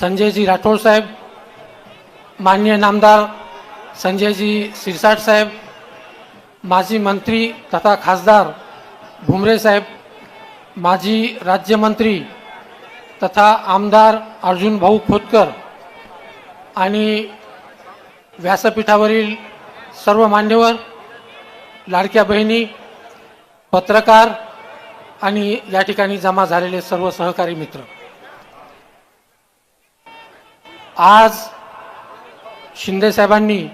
संजयजी राठोड साहेब मान्य नामदार संजयजी सिरसाट साहेब माजी मंत्री तथा खासदार भुमरे साहेब माजी राज्यमंत्री तथा आमदार अर्जुन भाऊ खोतकर आणि व्यासपीठावरील सर्व मान्यवर लाडक्या बहिणी पत्रकार आणि या ठिकाणी जमा झालेले सर्व सहकारी मित्र. आज शिंदे साहेबांनी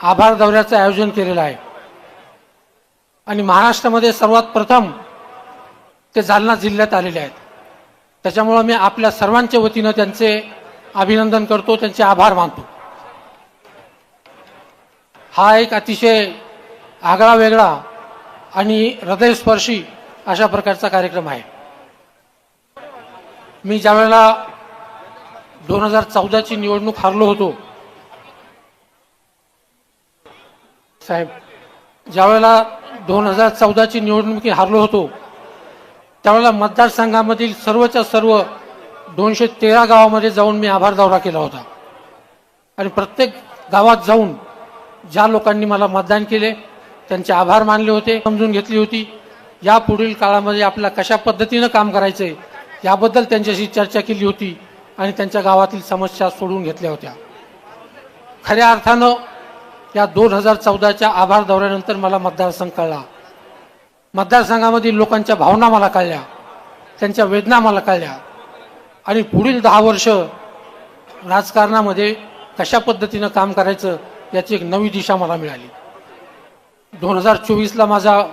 आभार दौऱ्याचं आयोजन केलेलं आहे. आणि महाराष्ट्रामध्ये सर्वात प्रथम ते जालना जिल्ह्यात आलेले आहेत. त्याच्यामुळं मी आपल्या सर्वांच्या वतीनं त्यांचे अभिनंदन करतो त्यांचे आभार मानतो. हा एक अतिशय आगळा वेगळा आणि हृदयस्पर्शी अशा प्रकारचा कार्यक्रम आहे. मी ज्यावेळेला दोन हजार चौदाची निवडणूक हारलो होतो. साहेब ज्यावेळेला दोन हजार चौदाची निवडणुकी हारलो होतो त्यावेळेला मतदारसंघामधील सर्वच्या सर्व दोनशे तेरा गावामध्ये जाऊन मी आभार दौरा केला होता. आणि प्रत्येक गावात जाऊन ज्या लोकांनी मला मतदान केले त्यांचे आभार मानले होते समजून घेतली होती. या पुढील काळामध्ये आपल्याला कशा पद्धतीनं काम करायचं आहे याबद्दल त्यांच्याशी चर्चा केली होती. आणि त्यांच्या गावातील समस्या सोडून घेतल्या होत्या. खऱ्या अर्थानं या दोन हजार चौदाच्या आभार दौऱ्यानंतर मला मतदारसंघ कळला. मतदारसंघामधील लोकांच्या भावना मला कळल्या. त्यांच्या वेदना मला कळल्या. आणि पुढील दहा वर्ष राजकारणामध्ये कशा पद्धतीनं काम करायचं याची एक नवी दिशा मला मिळाली. दोन हजार चोवीसला माझा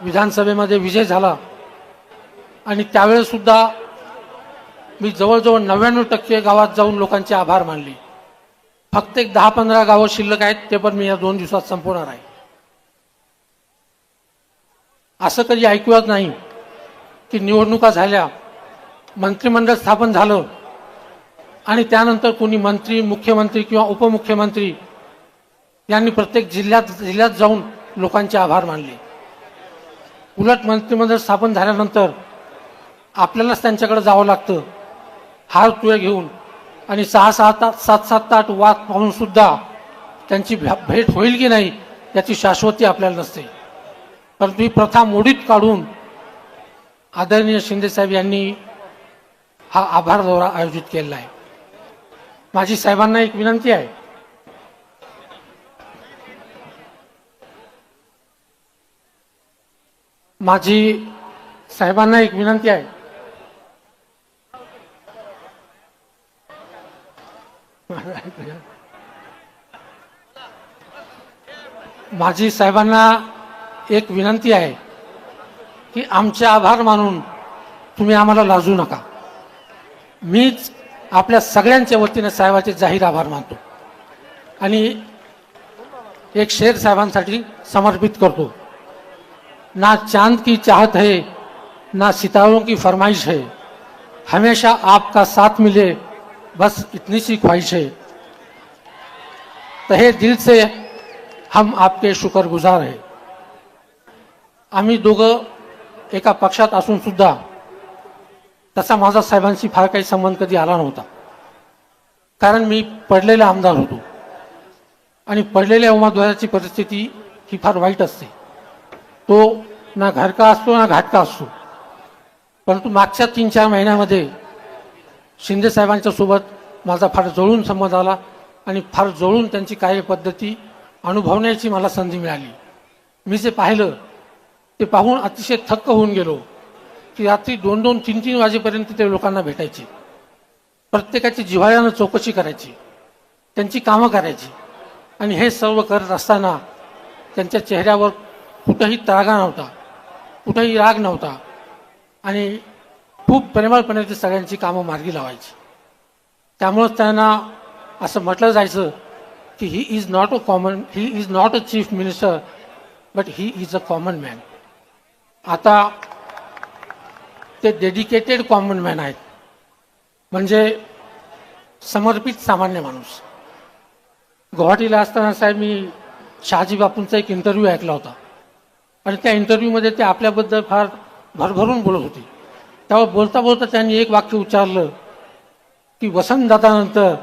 विधानसभेमध्ये विजय झाला. आणि त्यावेळेसुद्धा मी जवळजवळ नव्याण्णव टक्के गावात जाऊन लोकांचे आभार मानले. फक्त एक दहा पंधरा गावं शिल्लक आहेत ते पण मी या दोन दिवसात संपवणार आहे. असं कधी ऐकूयात नाही की निवडणुका झाल्या मंत्रिमंडळ स्थापन झालं आणि त्यानंतर कोणी मंत्री मुख्यमंत्री किंवा उपमुख्यमंत्री यांनी प्रत्येक जिल्ह्यात जिल्ह्यात जाऊन लोकांचे आभार मानले. उलट मंत्रिमंडळ स्थापन झाल्यानंतर आपल्यालाच त्यांच्याकडे जावं लागतं. हार तुळे घेऊन आणि सहा सहा तास सात सात ताट वाद पाहून सुद्धा त्यांची भेट होईल की नाही याची शाश्वती आपल्याला नसते. परंतु ही प्रथा मोडीत काढून आदरणीय शिंदेसाहेब यांनी हा आभार दौरा आयोजित केलेला आहे. माझी साहेबांना एक विनंती आहे. माझी साहेबांना एक विनंती आहे. माझी साहेबांना एक विनंती आहे की आमचे आभार मानून तुम्ही आम्हाला लाजू नका. मीच आपल्या सगळ्यांच्या वतीने साहेबाचे जाहीर आभार मानतो आणि एक शेर साहेबांसाठी समर्पित करतो. ना चांद की चाहत है ना सितारों की फरमाइश है हमेशा आपका साथ मिले बस इतनी सी ख्वाहिश है। तहे दिल से हम आपके शुक्रगुजार आहे आम्ही दोघं एका पक्षात असून सुद्धा तसा माझा साहेबांशी फार काही संबंध कधी आला नव्हता. कारण मी पडलेला आमदार होतो. आणि पडलेल्या उमेदवाराची परिस्थिती ही फार वाईट असते. तो ना घरका असतो ना घाटका असतो. परंतु मागच्या तीन चार महिन्यामध्ये शिंदे साहेबांच्या सोबत माझा फार जवळून संबंध आला आणि फार जवळून त्यांची कार्यपद्धती अनुभवण्याची मला संधी मिळाली. मी जे पाहिलं ते पाहून अतिशय थक्क होऊन गेलो की रात्री दोन दोन तीन तीन वाजेपर्यंत ते लोकांना भेटायचे. प्रत्येकाची जिव्हाळ्यानं चौकशी करायची. त्यांची कामं करायची. आणि हे सर्व करत असताना त्यांच्या चेहऱ्यावर कुठंही तळागा नव्हता. कुठंही राग नव्हता. आणि खूप प्रेमळपणे ते सगळ्यांची कामं मार्गी लावायची. त्यामुळंच त्यांना असं म्हटलं जायचं की he is not a common he is not a chief minister but he is a common man आता ते डेडिकेटेड कॉमन मॅन आहेत. म्हणजे समर्पित सामान्य माणूस. गुवाहाटीला असताना साहेब मी शहाजी बापूंचा एक इंटरव्ह्यू ऐकला होता. आणि त्या इंटरव्ह्यूमध्ये ते आपल्याबद्दल फार भरभरून बोलत होते. तेव्हा बोलता बोलता त्यांनी एक वाक्य उच्चारलं की वसंतदादानंतर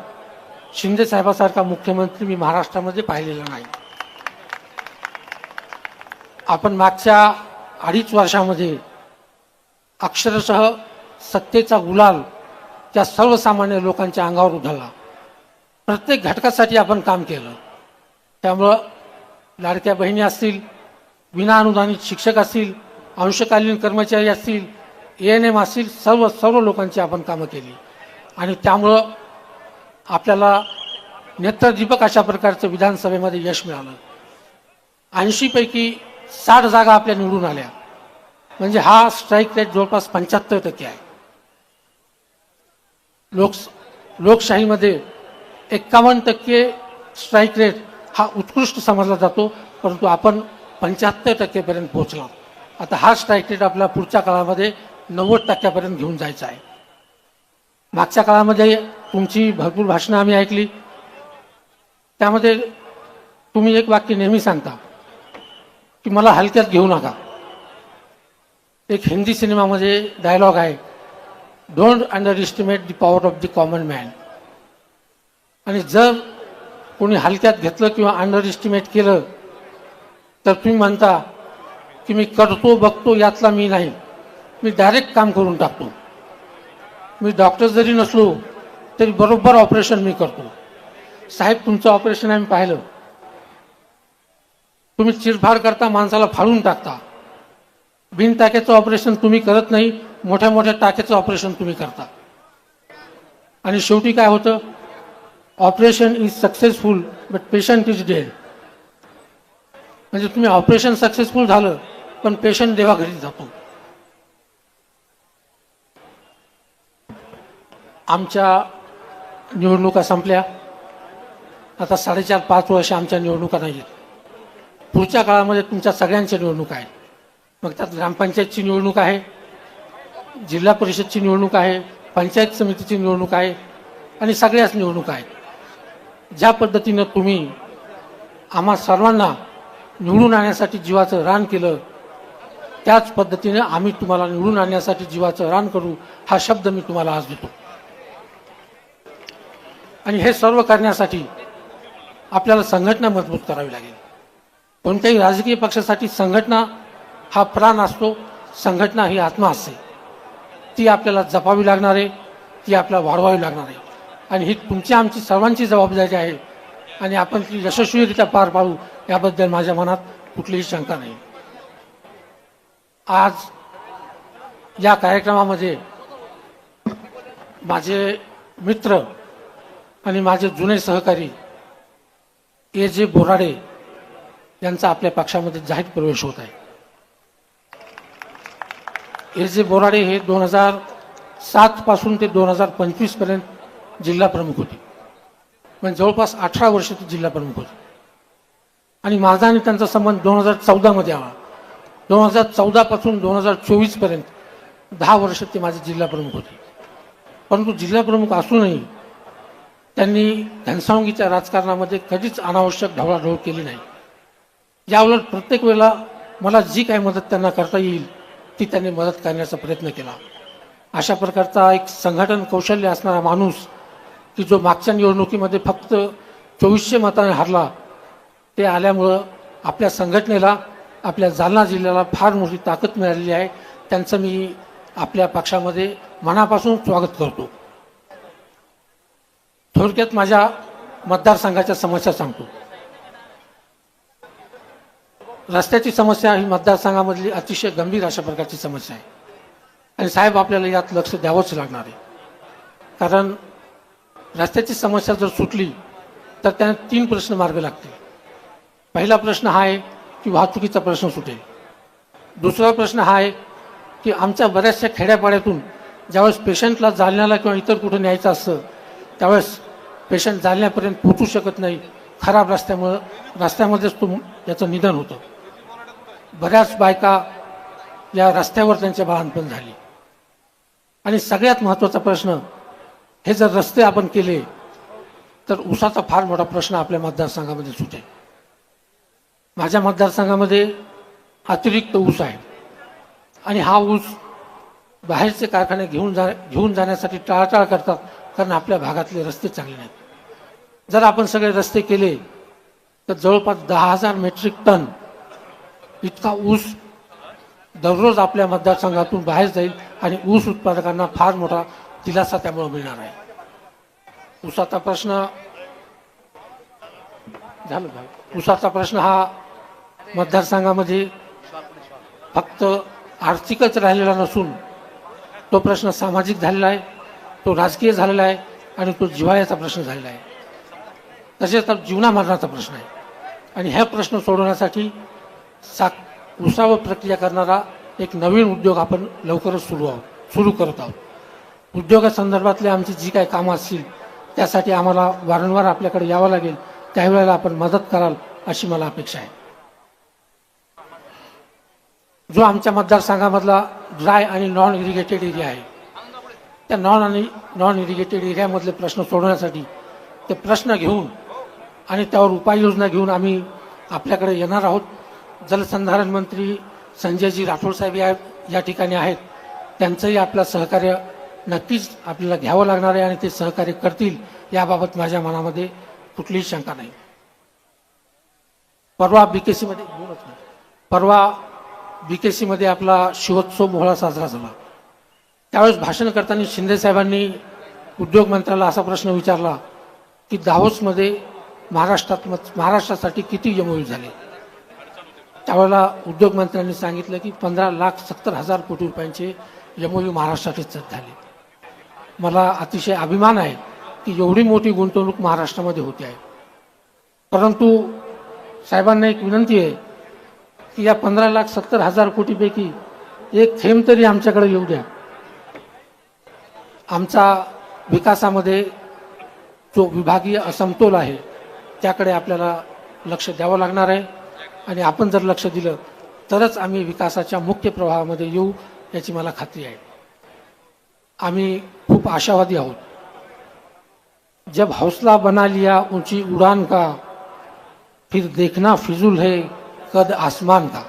शिंदे साहेबासारखा मुख्यमंत्री मी महाराष्ट्रामध्ये पाहिलेला नाही. आपण मागच्या अडीच वर्षामध्ये अक्षरशः सत्तेचा गुलाल त्या सर्वसामान्य लोकांच्या अंगावर उधळला. प्रत्येक घटकासाठी आपण काम केलं. त्यामुळं लाडक्या बहिणी असतील विनाअनुदानित शिक्षक असतील अंशकालीन कर्मचारी असतील ए एन एम असतील सर्व सर्व लोकांची आपण कामं केली. आणि त्यामुळं आपल्याला नेत्रदीपक अशा प्रकारचं विधानसभेमध्ये यश मिळालं. ऐंशीपैकी साठ जागा आपल्या निवडून आल्या. म्हणजे हा स्ट्राईक रेट जवळपास पंच्याहत्तर टक्के आहे. लोक लोकशाहीमध्ये एक्कावन्न टक्के स्ट्राईक रेट हा उत्कृष्ट समजला जातो परंतु आपण पंच्याहत्तर टक्केपर्यंत पोहोचला. आता हा स्ट्राईक रेट आपल्या पुढच्या काळामध्ये नव्वद टक्क्यापर्यंत घेऊन जायचा आहे. मागच्या काळामध्ये तुमची भरपूर भाषणं आम्ही ऐकली. त्यामध्ये तुम्ही एक वाक्य नेहमी सांगता की मला हलक्यात घेऊ नका. एक हिंदी सिनेमामध्ये डायलॉग आहे don't underestimate the power of the common man आणि जर कोणी हलक्यात घेतलं किंवा अंडर एस्टिमेट केलं तर तुम्ही म्हणता की मी करतो बघतो यातला मी नाही. मी डायरेक्ट काम करून टाकतो. मी डॉक्टर जरी नसलो तरी बरोबर ऑपरेशन मी करतो. साहेब तुमचं ऑपरेशन आम्ही पाहिलं. तुम्ही चिरफाड करता माणसाला फाडून टाकता. बिन टाक्याचं ऑपरेशन तुम्ही करत नाही मोठ्या मोठ्या टाक्याचं ऑपरेशन तुम्ही करता. आणि शेवटी काय होतं? Operation is successful but patient is dead म्हणजे तुम्ही ऑपरेशन सक्सेसफुल झालं पण पेशंट देवाघरी जातो. आमच्या निवडणुका संपल्या. आता साडेचार पाच वर्ष आमच्या निवडणुका नाही आहेत पुढच्या काळामध्ये तुमच्या सगळ्यांच्या निवडणुका आहेत. मग त्यात ग्रामपंचायतची निवडणूक आहे जिल्हा परिषदची निवडणूक आहे पंचायत समितीची निवडणूक आहे आणि सगळ्याच निवडणुका आहेत. ज्या पद्धतीनं तुम्ही आम्हा सर्वांना निवडून आणण्यासाठी जीवाचं रान केलं त्याच पद्धतीने आम्ही तुम्हाला निवडून आणण्यासाठी जीवाचं रान करू हा शब्द मी तुम्हाला आज देतो. आणि हे सर्व करण्यासाठी आपल्याला संघटना मजबूत करावी लागेल. कोणत्याही राजकीय पक्षासाठी संघटना हा प्राण असतो. संघटना ही आत्मा असते. ती आपल्याला जपावी लागणार आहे. ती आपल्याला वाढवावी लागणार आहे. आणि ही तुमची आमची सर्वांची जबाबदारी आहे. आणि आपण ती यशस्वीरित्या पार पाडू याबद्दल माझ्या मनात कुठलीही शंका नाही. आज या कार्यक्रमामध्ये माझे मित्र आणि माझे जुने सहकारी ए जे बोराडे यांचा आपल्या पक्षामध्ये जाहीर प्रवेश होत आहे. ए जे बोराडे हे दोन हजार सातपासून ते दोन हजार पंचवीसपर्यंत जिल्हाप्रमुख होते. म्हणजे जवळपास अठरा वर्ष ते जिल्हा प्रमुख होते. आणि माझा आणि त्यांचा संबंध दोन हजार चौदामध्ये आला. दोन हजार चौदापासून दोन हजार चोवीसपर्यंत दहा वर्ष ते माझे जिल्हा प्रमुख होते. परंतु जिल्हाप्रमुख असूनही त्यांनी घनसावंगीच्या राजकारणामध्ये कधीच अनावश्यक ढवळाढवळ केली नाही. याउलट प्रत्येक वेळेला मला जी काही मदत त्यांना करता येईल ती त्यांनी मदत करण्याचा प्रयत्न केला. अशा प्रकारचा एक संघटन कौशल्य असणारा माणूस की जो मागच्या निवडणुकीमध्ये फक्त चोवीसशे मताने हरला ते आल्यामुळं आपल्या संघटनेला आपल्या जालना जिल्ह्याला फार मोठी ताकद मिळालेली आहे. त्यांचं मी आपल्या पक्षामध्ये मनापासून स्वागत करतो. थोडक्यात माझ्या मतदारसंघाच्या समस्या सांगतो. रस्त्याची समस्या ही मतदारसंघामधली अतिशय गंभीर अशा प्रकारची समस्या आहे. आणि साहेब आपल्याला यात लक्ष द्यावंच लागणार आहे. कारण रस्त्याची समस्या जर सुटली तर त्यांना तीन प्रश्न मार्ग लागतील. पहिला प्रश्न हा आहे की वाहतुकीचा प्रश्न सुटेल. दुसरा प्रश्न हा आहे की आमच्या बऱ्याचशा खेड्यापाड्यातून ज्यावेळेस पेशंटला जालन्याला किंवा इतर कुठं न्यायचं असतं त्यावेळेस पेशंट जालण्यापर्यंत पोचू शकत नाही. खराब रस्त्यामुळं रस्त्यामध्येच तो याचं निधन होतं. बऱ्याच बायका या रस्त्यावर त्यांचे बाळणपण झाली. आणि सगळ्यात महत्त्वाचा प्रश्न हे जर रस्ते आपण केले तर ऊसाचा फार मोठा प्रश्न आपल्या मतदारसंघामध्ये सुटेल माझ्या मतदारसंघामध्ये अतिरिक्त ऊस आहे. आणि हा ऊस बाहेरचे कारखाने घेऊन जा घेऊन जाण्यासाठी टाळाटाळ करतात. कारण आपल्या भागातले रस्ते चांगले नाहीत. जर आपण सगळे रस्ते केले तर जवळपास दहा हजार मेट्रिक टन इतका ऊस दररोज आपल्या मतदारसंघातून बाहेर जाईल आणि ऊस उत्पादकांना फार मोठा दिलासा त्यामुळे मिळणार आहे. ऊसाचा प्रश्न झालं ऊसाचा प्रश्न हा मतदारसंघामध्ये फक्त आर्थिकच राहिलेला नसून तो प्रश्न सामाजिक झालेला आहे. तो राजकीय झालेला आहे आणि तो जिव्हाळ्याचा प्रश्न झालेला आहे. तसेच तर जीवनामरणाचा प्रश्न आहे. आणि ह्या प्रश्न सोडवण्यासाठी सा उसावर प्रक्रिया करणारा एक नवीन उद्योग आपण लवकरच सुरू आहोत सुरू करत आहोत. उद्योगासंदर्भातले आमची जी काही कामं असतील त्यासाठी आम्हाला वारंवार आपल्याकडे यावं लागेल. त्यावेळेला आपण मदत कराल अशी मला अपेक्षा आहे. जो आमच्या मतदारसंघामधला ड्राय आणि नॉन इरिगेटेड एरिया आहे त्या नॉन आणि नॉन इरिगेटेड एरियामधले प्रश्न सोडवण्यासाठी ते प्रश्न घेऊन आणि त्यावर उपाययोजना घेऊन आम्ही आपल्याकडे येणार आहोत. जलसंधारण मंत्री संजयजी राठोड साहेब या या ठिकाणी आहेत. त्यांचंही आपलं सहकार्य नक्कीच आपल्याला घ्यावं लागणार आहे आणि ते सहकार्य करतील याबाबत माझ्या मनामध्ये कुठलीही शंका नाही. परवा बीकेसीमध्ये बोलत नाही. परवा बीकेसीमध्ये आपला शिवोत्सव मोहळा साजरा झाला. त्यावेळेस भाषण करताना शिंदे साहेबांनी उद्योग मंत्र्याला असा प्रश्न विचारला की दाहोसमध्ये महाराष्ट्रात महाराष्ट्रासाठी किती यमोही झाले? त्यावेळेला उद्योगमंत्र्यांनी सांगितलं की पंधरा लाख सत्तर हजार कोटी रुपयांचे यमोही महाराष्ट्रातच झाले. मला अतिशय अभिमान आहे की एवढी मोठी गुंतवणूक महाराष्ट्रामध्ये होते आहे. परंतु साहेबांना एक विनंती आहे की या पंधरा लाख सत्तर हजार कोटीपैकी एक थेंब तरी आमच्याकडे येऊ द्या. आमचा विकासामध्ये जो विभागीय असमतोल आहे त्याकडे आपल्याला लक्ष द्यावं लागणार आहे. आणि आपण जर लक्ष दिलं तरच आम्ही विकासाच्या मुख्य प्रवाहामध्ये येऊ याची मला खात्री आहे. आम्ही खूप आशावादी आहोत. जब हौसला बना लिया ऊंची उड़ान का फिर देखना फिजूल है कद आसमान का.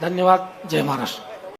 धन्यवाद. जय महाराष्ट्र.